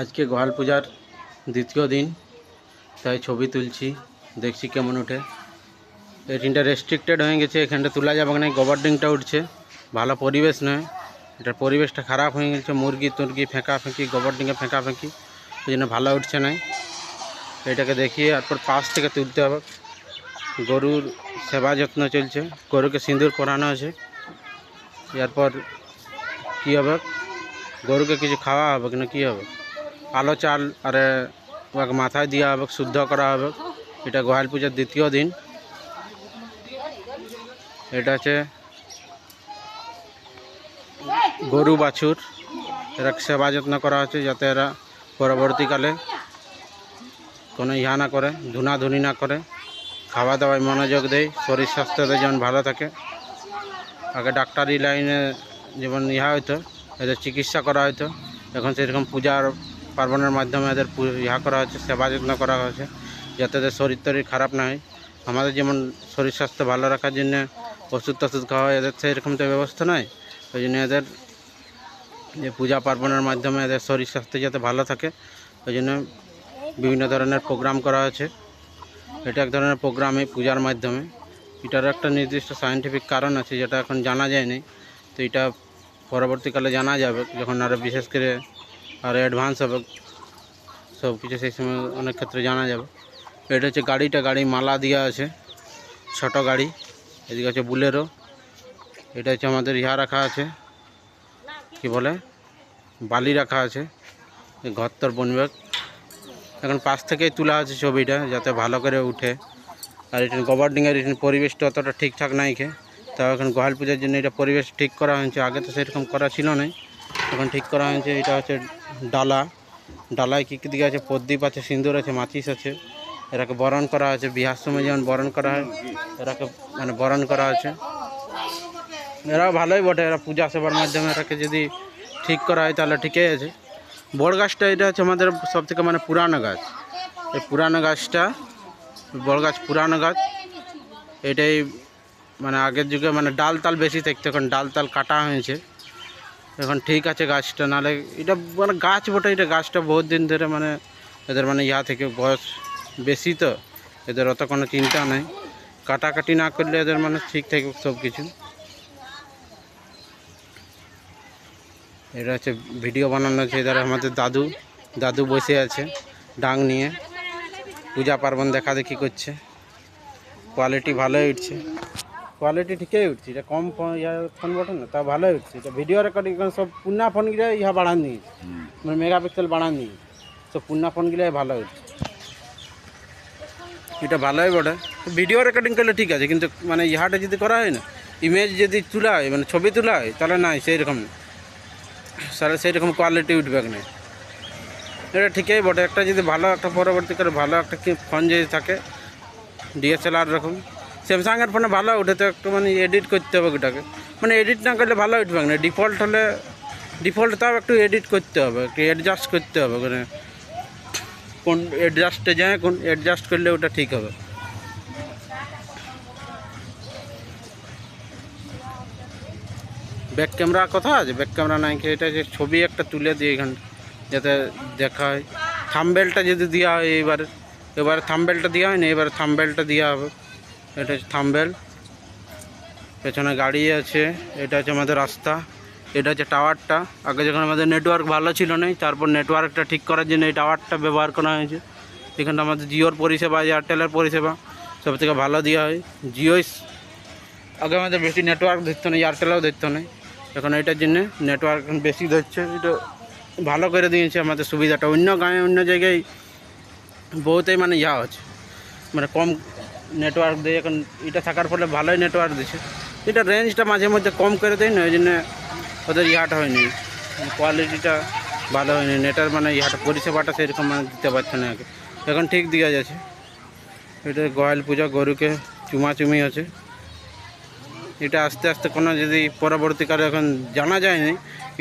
আজকে গোহাল পূজার দ্বিতীয় দিন, তাই ছবি তুলছি, দেখছি কেমন ওঠে। এই টিনটা রেস্ট্রিক্টেড হয়ে গেছে, এখানটা তোলা যাবে না গোবর ডিংটা উঠছে। ভালো পরিবেশ নয়, এটার পরিবেশটা খারাপ হয়ে গেছে, মুরগি তুরগি ফেঁকা ফেঁকি গোবর ডিঙে ফেঁকা ফেঁকি ওই জন্য ভালো উঠছে না। এটাকে দেখিয়ে তারপর পাশ থেকে তুলতে হবে। গরুর সেবা যত্ন চলছে, গরুকে সিঁদুর পরানো আছে। এরপর কী হবে? গরুকে কিছু খাওয়া হবে না কী হবে? আলো চাল আরে ওকে মাথায় দেওয়া হবে, শুদ্ধ করা হবে। এটা গোহাল পূজার দ্বিতীয় দিন। এটা হচ্ছে গরু বাছুর। এরা সেবা যত্ন করা হচ্ছে যাতে এরা পরবর্তীকালে কোনো ইহা না করে, ধুনাধুনি না করে। খাওয়া দাওয়ায় মনোযোগ দেয়, শরীর স্বাস্থ্যতে যেমন ভালো থাকে। আগে ডাক্তারি লাইনে যেমন ইহা হইতো, এদের চিকিৎসা করা হতো এখন সেরকম পূজার পার্বণের মাধ্যমে এদের ইহা করা হচ্ছে সেবা যত্ন করা হচ্ছে যাতে এদের শরীর টরীর খারাপ না হয়। আমাদের যেমন শরীর স্বাস্থ্য ভালো রাখার জন্য ওষুধ টষুধ খাওয়া হয়, এদের সেরকম তো ব্যবস্থা নয় ওই জন্য এদের যে পূজা পার্বণের মাধ্যমে এদের শরীর স্বাস্থ্য যাতে ভালো থাকে, ওই জন্য বিভিন্ন ধরনের প্রোগ্রাম করা হয়েছে। এটা এক ধরনের প্রোগ্রাম এই পূজার মাধ্যমে। এটার একটা নির্দিষ্ট সায়েন্টিফিক কারণ আছে, যেটা এখন জানা যায়নি। তো এটা পরবর্তীকালে জানা যাবে, যখন আরও বিশেষ করে আরও অ্যাডভান্স হবে। সব কিছু সেই সময় অনেক ক্ষেত্রে জানা যাবে। এটা হচ্ছে গাড়িটা, গাড়ি মালা দেওয়া আছে। ছোট গাড়ি, এদিকে আছে বুলেরো। এটা হচ্ছে আমাদের ইহা রাখা আছে। কি বলে? বালি রাখা আছে। এই ঘর তোর বনবে। এখন পাশ থেকেই তোলা আছে ছবিটা, যাতে ভালো করে উঠে। আর এটা গভর্নিংয়ের এখানে পরিবেশটা অতটা ঠিকঠাক নাই খে। তাও এখন গোহাল পূজার জন্য এটা পরিবেশ ঠিক করা হয়েছে। আগে তো সেরকম করা ছিল না এখন ঠিক করা হয়েছে, এটা হচ্ছে ডালা। ডালায় কী কী দিকে আছে? প্রদীপ আছে, সিঁদুর আছে, মাচিস আছে। এরাকে বরণ করা আছে বিহার সময় যেমন বরণ করা হয়, এরাকে মানে বরণ করা আছে এরা ভালোই বটে, এরা পূজা সেবার মাধ্যমে এটাকে যদি ঠিক করা হয় তাহলে ঠিকই আছে। বড় গাছটা এটা হচ্ছে আমাদের সব থেকে মানে পুরানো গাছ। এই পুরানো গাছটা বড় গাছ পুরানো গাছ, এটাই মানে আগের যুগে মানে ডাল তাল বেশি থাকতো, এখন ডাল তাল কাটা হয়েছে। এখন ঠিক আছে গাছটা নাহলে এটা মানে গাছ বটে, এটা গাছটা বহুত দিন ধরে মানে এদের মানে ইয়া থেকে বয়স বেশি তো, এদের অত কোনো চিন্তা নেই। কাটাকাটি না করলে এদের মানে ঠিক থাকে সব কিছু। এটা হচ্ছে ভিডিও বানানো আছে এদের আমাদের দাদু দাদু বসে আছে ডাং নিয়ে। পূজা পার্বণ দেখা দেখি করছে। কোয়ালিটি ভালোই উঠছে। কোয়ালিটি ঠিকই উঠছে এটা কম ফোন- ইয়া ফোন বটে না তা ভালোই উঠছে। এটা ভিডিও রেকর্ডিং সব পুন্না ফোনগুলো ইহা বাড়ান দিয়েছে। মানে মেগাপিক্সেল বাড়ান দিয়েছে। সব পুন্না ফোনগুলোই ভালো উঠছে। এটা ভালোই বটে। ভিডিও রেকর্ডিং করলে ঠিক আছে কিন্তু মানে ইহাটা যদি করা হয় না ইমেজ যদি তোলা হয় মানে ছবি তোলা হয় তাহলে নাই সেই রকম সারা সেই রকম কোয়ালিটি উঠবে না। এটা ঠিকই বটে। একটা যদি ভালো একটা পরবর্তীকালে ভালো একটা ফোন যদি থাকে ডিএসএলআর রকম। স্যামসাংয়ের ফোনে ভালো উঠে তো একটু মানে এডিট করতে হবে ওটাকে। মানে এডিট না করলে ভালো উঠবে না। ডিফল্ট হলে ডিফল্ট তাও একটু এডিট করতে হবে অ্যাডজাস্ট করতে হবে মানে কোন অ্যাডজাস্টে যায়, কোন অ্যাডজাস্ট করলে ওটা ঠিক হবে। ব্যাক ক্যামেরা কথা আছে? ব্যাক ক্যামেরা নাই, এটা যে ছবি একটা তুলে দিই এখানে, যাতে দেখা হয়। থামবেলটা যদি দেওয়া হয় এবার, এবারে থামবেলটা দেওয়া হয় না, এবারে থামবেলটা দেওয়া হবে। এটা হচ্ছে থামবেল। পেছনে গাড়ি আছে, এটা হচ্ছে আমাদের রাস্তা। এটা হচ্ছে টাওয়ারটা। আগে যখন আমাদের নেটওয়ার্ক ভালো ছিল না, তারপর নেটওয়ার্কটা ঠিক করার জন্য এই টাওয়ারটা ব্যবহার করা হয়েছে। এখানটা আমাদের জিওর পরিষেবা, এয়ারটেলের পরিষেবা সব থেকে ভালো দেওয়া হয়। জিওই আগে আমাদের বেশি নেটওয়ার্ক ধরতো না, এয়ারটেলেও ধরতো না। এখন এটার জন্য নেটওয়ার্ক এখন বেশি ধরছে এটা ভালো করে দিয়েছে আমাদের সুবিধাটা। অন্য গাঁয়ে, অন্য জায়গায় বহুতই মানে ইয়া আছে। মানে কম নেটওয়ার্ক দেয় এখন এটা থাকার ফলে ভালোই নেটওয়ার্ক দিচ্ছে এটা রেঞ্জটা মাঝে মধ্যে কম করে দেয় না ওই জন্য ওদের ইহাটা হয়নি। কোয়ালিটিটা ভালো হয়নি। নেটের মানে ইহাটা পরিষেবাটা সেরকম মানে দিতে পারছে না এখন ঠিক দেওয়া যাচ্ছে। এটা গোয়াল পূজা গরুকে চুমাচুমি আছে এটা আস্তে আস্তে কোনো যদি পরবর্তীকালে এখন জানা যায়নি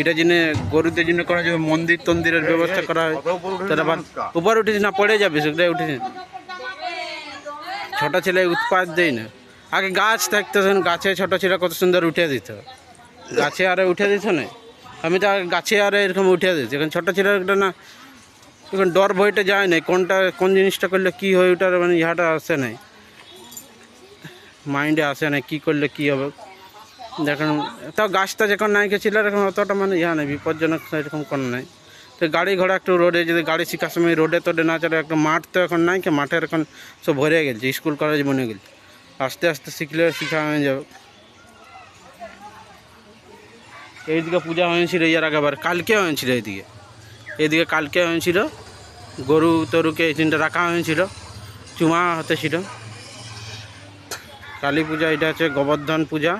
এটা জন্য গরুদের জন্য করা যাবে মন্দির তন্দিরের ব্যবস্থা করা হয়। আবার উপর উঠেছে না পড়ে যাবে সেটাই উঠেছে। ছোট ছেলে উৎপাদ দেয় না। আগে গাছ থাকতো তখন গাছে ছোট ছেলে কত সুন্দর উঠে দিত। গাছে আরে উঠে দিত না। আমি তো আগে গাছে আরে এরকম উঠে দিত এখন ছোট একটা না, এখন ডর ভয়টা যায় নাই কোনটা, কোন জিনিসটা করলে কি হয় ওটার মানে ইহাটা আসে নাই। মাইন্ডে আসে না কি করলে কি হবে। দেখেন, তাও গাছটা যখন নাই গেছিল, এরকম অতটা মানে ইহা নেই, বিপজ্জনক এরকম কোনো নাই। তো গাড়ি ঘোড়া একটু রোডে, যদি গাড়ি শিখার সময় রোডে তোডে না চলে একটা মাঠ তো এখন নাই, কি মাঠের এখন সব ভরে গেছে, স্কুল কলেজ বনে গেছে। আস্তে আস্তে শিখলে শিখা হয়ে যাবে। এইদিকে পূজা হয়েছিল ইয়ার আগেবার কালকে হয়েছিল এইদিকে। এইদিকে কালকে হয়েছিল, গরু তরুকে এই তিনটা রাখা হয়েছিল, চুমা হতে ছিল। কালী পূজা, এটা হচ্ছে গোবর্ধন পূজা,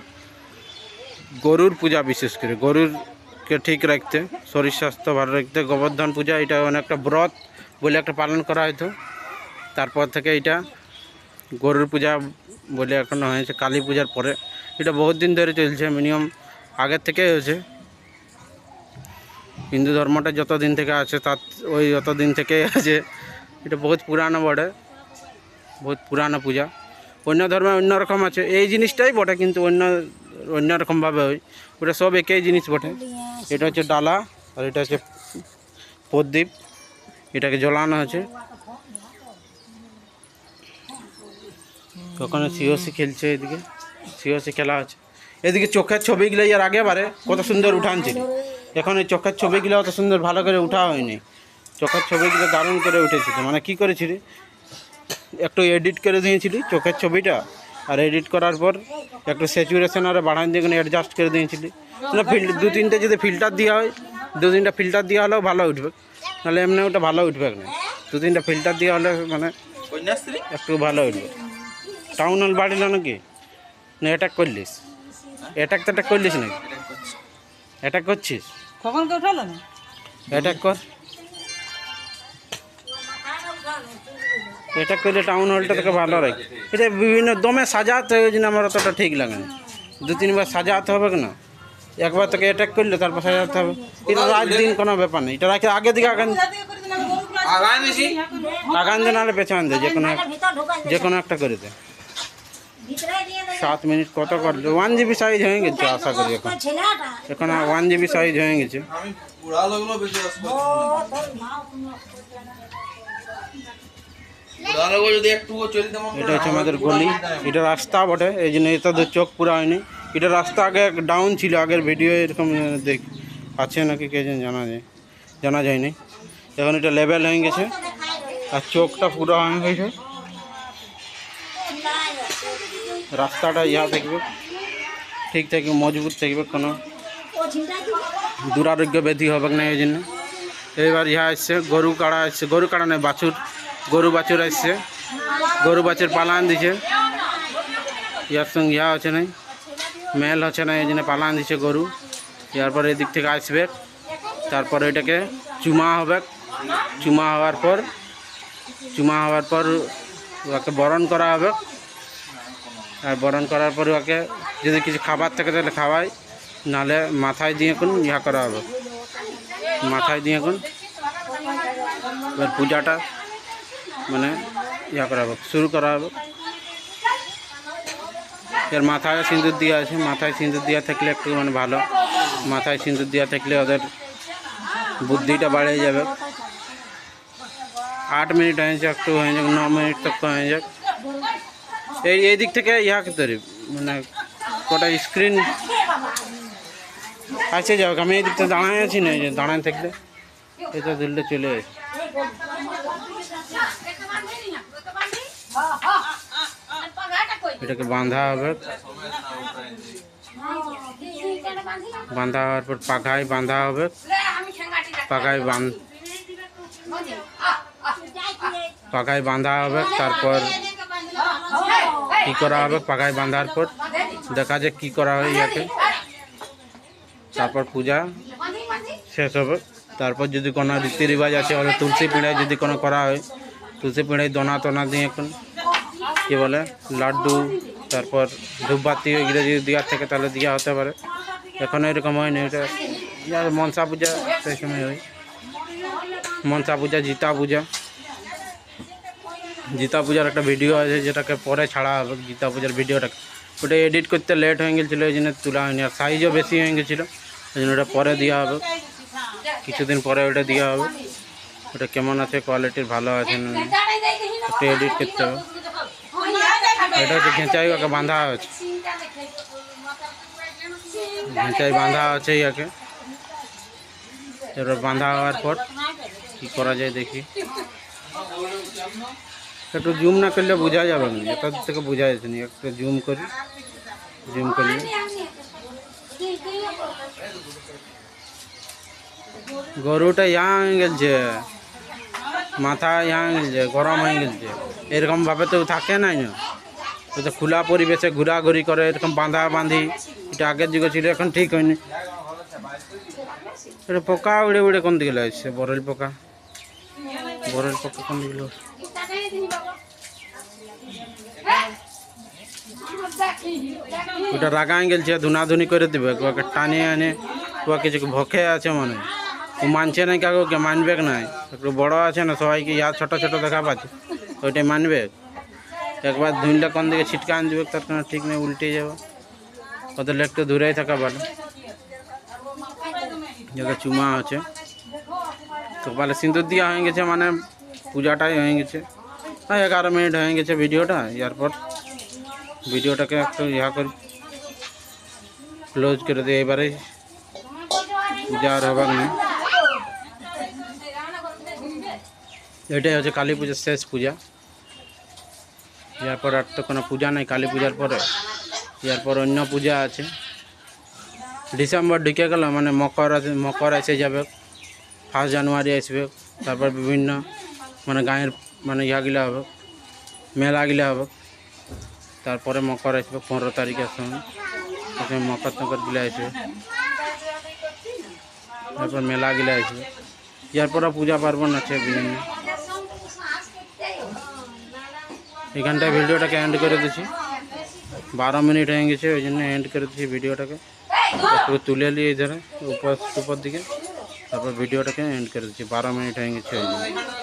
গরুর পূজা বিশেষ করে গরুরকে ঠিক রাখতে, শরীর স্বাস্থ্য ভালো রাখতে, গোবর্ধন পূজা, এটা অনেকটা ব্রত বলে একটা পালন করা হতো তারপর থেকে এটা গরুর পূজা বলে এখন হয়েছে, কালী পূজার পরে। এটা বহুত দিন ধরে চলছে, মিনিমাম আগের থেকে হয়েছে। হিন্দু ধর্মটা যত দিন থেকে আছে, তার ওই যত দিন থেকে আছে, এটা বহুত পুরানো বটে, বহুত পুরানো পূজা। অন্য ধর্মে অন্য রকম আছে, এই জিনিসটাই বটে, কিন্তু অন্য অন্য রকমভাবে হয়। ওটা সব একই জিনিস বটে। এটা হচ্ছে ডালা আর এটা হচ্ছে প্রদীপ। এটাকে জ্বলানো হচ্ছে ওখানে সিওসি খেলছে এদিকে? সিওসি খেলা হচ্ছে। এদিকে চোখের ছবিগুলো ইয়ার আগে বারে কত সুন্দর উঠানছিল এখন এই চোখের ছবিগুলো অত সুন্দর ভালো করে উঠা হয়নি। চোখের ছবিগুলো দারুণ করে উঠেছিল মানে কি করেছিলি? একটু এডিট করে দিয়েছিলি চোখের ছবিটা? আর এডিট করার পর একটু স্যাচুরেশন আর বাড়ান দিয়ে অ্যাডজাস্ট করে দিয়েছিলি। না ফিল্ড দু তিনটে যদি ফিল্টার দেওয়া হয় দু তিনটা ফিল্টার দেওয়া হলেও ভালো উঠবে। নাহলে এমনি ওটা ভালো উঠবে না। দু তিনটা ফিল্টার দেওয়া হলে মানে একটু ভালো উঠবে। টাউন হল বাড়িল নাকি না অ্যাটাক করলিস? অ্যাটাক তো অ্যাটাক করলিস নাকি? অ্যাটাক করছিস? কখন অ্যাটাক কর। এটা করলে টাউন হলটা থেকে ভালো রাখে এটা বিভিন্ন দমে সাজাতে ওই জন্য আমার অতটা ঠিক লাগে না। দু তিনবার সাজাতে হবে না একবার তোকে অ্যাটাক করলে তারপর সাজাতে হবে। এটা রাত দিন কোনো ব্যাপার নেই। এটা রাখে আগে দিকে আগান আগান দে নাহলে পেছান দে যে কোনো যে কোনো একটা করে দে। সাত মিনিট কত করলে? ওয়ান জিবি সাইজ হয়ে গেছে আশা করি এখন। এখন ওয়ান জিবি সাইজ হয়ে গেছে আমি পুরা লোকগুলো বেশি আসব পুরা লোক যদি একটু চলতে মন এটা হচ্ছে আমাদের গলি। এটা রাস্তা বটে এই জন্য এটাদের চোখ পুরো হয়নি। এটা রাস্তা আগে ডাউন ছিল আগের ভিডিও এরকম দেখ আছে নাকি কে জানে জানা যায় জানা যায়নি। এখন এটা লেভেল হয়ে গেছে আর চোখটা পুরো হয়ে গেছে। রাস্তাটা ইহা থাকবে ঠিক থাকবে মজবুত থাকবে কোনো দুরারোগ্য ব্যাধি হবে না এই জন্য। এইবার ইহা আসছে গরু কাড়া আসছে গরু কাড়া নয় বাছুর। গরু বাছুর আসছে। গরু বাছুর পালান দিছে। ইয়ার সঙ্গে ইয়া হচ্ছে নাই, মেল হচ্ছে না এই জন্য পালান দিছে গরু। ইয়ারপর এদিক থেকে আসবে। তারপর এটাকে চুমা হবে। চুমা হওয়ার পর, চুমা হওয়ার পর ওকে বরণ করা হবে। আর বরণ করার পর ওকে যদি কিছু খাবার থাকে তাহলে খাওয়াই, নাহলে মাথায় দিয়ে কোন ইয়া করা হবে। মাথায় দিয়ে কোন এবার পূজাটা মানে ইয়া করা হবে শুরু করা হবে এর মাথায় সিঁদুর দেওয়া আছে, মাথায় সিঁদুর দেওয়া থাকলে একটু মানে ভালো। মাথায় সিঁদুর দেওয়া থাকলে ওদের বুদ্ধিটা বেড়ে যাবে। আট মিনিট হয়ে যাক, একটু হয়ে যাক, ন মিনিট তক হয়ে যাক। এই এই দিক থেকে ইয়া তৈরি মানে কটা স্ক্রিন আছে যাক আমি এই দিকটা দাঁড়ায় আছি না দাঁড়ায় থাকলে এটা ধরলে চলে আসে। এটাকে বাঁধা হবে। বাঁধা হওয়ার পর পাখায় বাঁধা হবে। পাখায় বাঁধ পাখায় বাঁধা হবে, তারপর কি করা হবে? পাখায় বাঁধার পর দেখা যাক কি করা হয় ইয়াকে তারপর পূজা শেষ হবে। তারপর যদি কোনো রীতি রিবাজ আছে, হলে তুলসী পিঁড়ায় যদি কোনো করা হয়, তুলসী পিঁড়ায় দোনা টোনা দিয়ে এখন কী বলে, লাড্ডু, তারপর ধূপবাতি, এগুলো যদি দেওয়ার থাকে তাহলে দেওয়া হতে পারে। এখন এরকম হয়নি ইয়ার মনসা পূজা সেই সময় হয়। মনসা পূজা, জিতা পূজা। জিতা পূজার একটা ভিডিও আছে যেটাকে পরে ছাড়া হবে গীতা পূজার ভিডিওটা। ওটা এডিট করতে লেট হয়ে গেছিল, এই জন্য তোলা হয়নি, আর সাইজও বেশি হয়ে গেছিল ওই জন্য ওটা পরে দেওয়া হবে। কিছুদিন পরে ওটা দেওয়া হবে। ওটা কেমন আছে কোয়ালিটির ভালো আছে। একটু এডিট করতে হবে। এটা হচ্ছে ঘেঁচাই ওকে বাঁধা আছে ঘেঁচাই বাঁধা আছে ইয়াকে এবার বাঁধা হওয়ার পর কি করা যায় দেখি। একটু জুম না করলে বোঝা যাবে না, এটা থেকে বোঝা যাচ্ছে না, একটু জুম করি, জুম করলে গরুটা ইয়া হয়ে গেছে মাথা ইয়া হয়ে গেছে গরম হয়ে গেছে এরকম ভাবে তো থাকে না তো খোলা পরিবেশে ঘোরাঘুরি করে, এরকম বাঁধা বাঁধি এটা আগের যুগে ছিল, এখন ঠিক হয়নি। এটা পোকা উড়ে উড়ে কোন দিকে লাগছে? বরেল পোকা? বরেল পোকা কোন দিকে? ওটা রাগাই গেছে ধুনাধুনি করে দিবে ওকে টানে আনে ও কিছু ভকে আছে মানে ও মানছে না কাউকে মানবে নাই। একটু বড় আছে না, সবাইকে ইয়া ছোট ছোট দেখা পাচ্ছে, ওইটাই মানবে। একবার ধুনলে কোন দিকে ছিটকা আন দিবে তার কোনো ঠিক নেই উল্টে যাবে ওদের একটু দূরেই থাকা ভালো যাতে চুমা আছে তো বলে সিঁদুর দেওয়া হয়ে গেছে মানে পূজাটাই হয়ে গেছে হ্যাঁ এগারো মিনিট হয়ে গেছে ভিডিওটা এরপর ভিডিওটাকে একটু ইয়া করি ক্লোজ করে দিই এবারে পূজা আর হবার নেই এটাই হচ্ছে কালী পুজোর শেষ পূজা এরপর আর তো কোনো পূজা নেই, কালী পূজার পরে। এরপর অন্য পূজা আছে। ডিসেম্বর ঢুকে গেল মানে মকর মকর এসে যাবে ফার্স্ট জানুয়ারি আসবে, তারপর বিভিন্ন মানে গাঁয়ের মানে ইয়াগুলো হবে মেলাগুলো হবে। তারপরে মকর আসবে, পনেরো তারিখের সময় তখন মকর টকরগুলো আসবে। তারপর মেলাগুলো আসবে। এরপরে পূজা পার্বণ আছে, বিভিন্ন। এখানটায় ভিডিওটাকে এন্ড করে দিচ্ছি। বারো মিনিট হয়ে গেছে, ওই জন্য এন্ড করে দিচ্ছি ভিডিওটাকে। একটু তুলে নিয়ে ধরে উপর উপর দিকে, তারপর ভিডিওটাকে এন্ড করে দিচ্ছি। বারো মিনিট হয়ে গেছে, ওই জন্য।